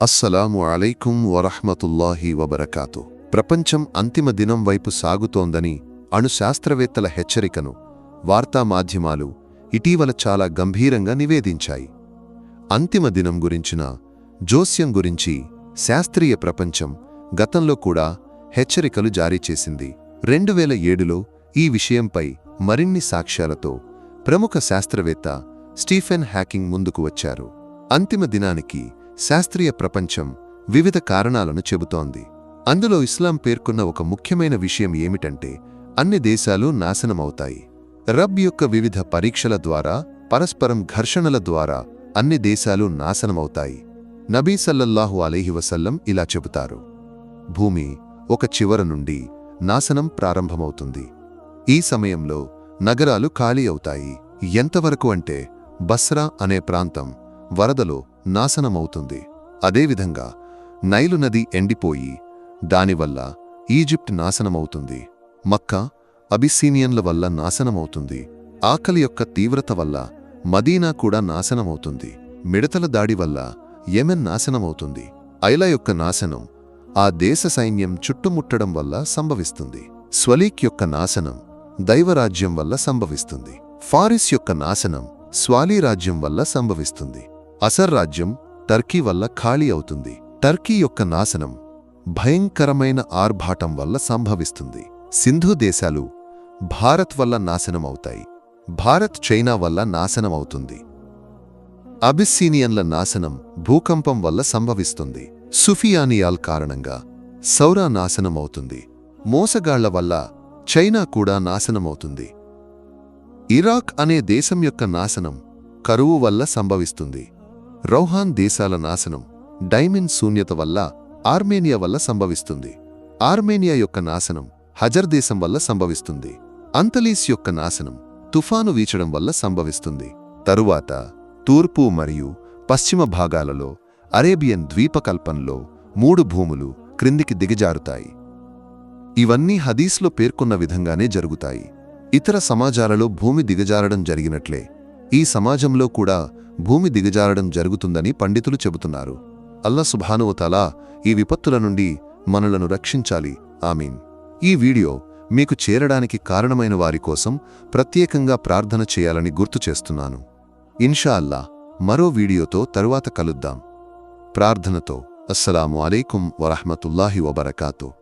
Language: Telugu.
అస్సలాము అలైకుం వరహ్మతుల్లాహి వబరకాతు. ప్రపంచం అంతిమ దినం వైపు సాగుతోందని అణు శాస్త్రవేత్తల హెచ్చరికను వార్తా మాధ్యమాలు ఇటీవల చాలా గంభీరంగా నివేదించాయి. అంతిమ దినం గురించిన జోస్యం గురించి శాస్త్రీయ ప్రపంచం గతంలో కూడా హెచ్చరికలు జారీ చేసింది. రెండు వేల ఏడులో ఈ విషయంపై మరిన్ని సాక్ష్యాలతో ప్రముఖ శాస్త్రవేత్త స్టీఫెన్ హ్యాకింగ్ ముందుకు వచ్చారు. అంతిమ దినానికి శాస్త్రీయ ప్రపంచం వివిధ కారణాలను చెబుతోంది. అందులో ఇస్లాం పేర్కొన్న ఒక ముఖ్యమైన విషయం ఏమిటంటే అన్ని దేశాలు నాశనమవుతాయి. రబ్ యొక్క వివిధ పరీక్షల ద్వారా పరస్పరం ఘర్షణల ద్వారా అన్ని దేశాలు నాశనమవుతాయి. నబీ సల్లల్లాహు వసల్లం ఇలా చెబుతారు. భూమి ఒక చివర నుండి నాశనం ప్రారంభమవుతుంది. ఈ సమయంలో నగరాలు ఖాళీ అవుతాయి. ఎంతవరకు అంటే బస్రా అనే ప్రాంతం వరదలో నాశనమవుతుంది. అదేవిధంగా నైలు నది ఎండిపోయి దానివల్ల ఈజిప్ట్ నాశనమవుతుంది. మక్కా అబిస్సీనియన్ల వల్ల నాశనమవుతుంది. ఆకలి యొక్క తీవ్రత వల్ల మదీనా కూడా నాశనమవుతుంది. మిడతల దాడి వల్ల యెమెన్ నాశనమవుతుంది. ఐలా యొక్క నాశనం ఆ దేశ సైన్యం చుట్టుముట్టడం వల్ల సంభవిస్తుంది. స్వలీక్ యొక్క నాశనం దైవరాజ్యం వల్ల సంభవిస్తుంది. ఫారిస్ యొక్క నాశనం స్వాలీ రాజ్యం వల్ల సంభవిస్తుంది. అసర్ రాజ్యం టర్కీ వల్ల ఖాళీ అవుతుంది. టర్కీ యొక్క నాశనం భయంకరమైన ఆర్భాటం వల్ల సంభవిస్తుంది. సింధు దేశాలు భారత్ వల్ల నాశనం అవుతాయి భారత్ చైనా వల్ల నాశనం అవుతుంది అబిస్సీనియన్ల నాశనం భూకంపం వల్ల సంభవిస్తుంది. సుఫియానియాల్ కారణంగా సౌరా నాశనమవుతుంది. మోసగాళ్ళ వల్ల చైనా కూడా నాశనమవుతుంది. ఇరాక్ అనే దేశం యొక్క నాశనం కరువు వల్ల సంభవిస్తుంది. రౌహాన్ దేశాల నాశనం డైమిన్ శూన్యత వల్ల ఆర్మేనియా వల్ల సంభవిస్తుంది. ఆర్మేనియా యొక్క నాశనం హజర్ దేశం వల్ల సంభవిస్తుంది. అంతలీస్ యొక్క నాశనం తుఫాను వీచడం వల్ల సంభవిస్తుంది. తరువాత తూర్పు మరియు పశ్చిమ భాగాలలో అరేబియన్ ద్వీపకల్పంలో మూడు భూములు క్రిందికి దిగజారుతాయి. ఇవన్నీ హదీస్లో పేర్కొన్న విధంగానే జరుగుతాయి. ఇతర సమాజాలలో భూమి దిగజారడం జరిగినట్లే ఈ సమాజంలో కూడా భూమి దిగజారడం జరుగుతుందని పండితులు చెబుతున్నారు. అల్లా సుభానువతలా ఈ విపత్తుల నుండి మనలను రక్షించాలి. ఆమీన్. ఈ వీడియో మీకు చేరడానికి కారణమైన వారి కోసం ప్రత్యేకంగా ప్రార్థన చేయాలని గుర్తు చేస్తున్నాను. ఇన్షా అల్లా మరో వీడియోతో తరువాత కలుద్దాం. ప్రార్థనతో అస్సలాము అలైకుం వరహమతుల్లాహి వబరకాతు.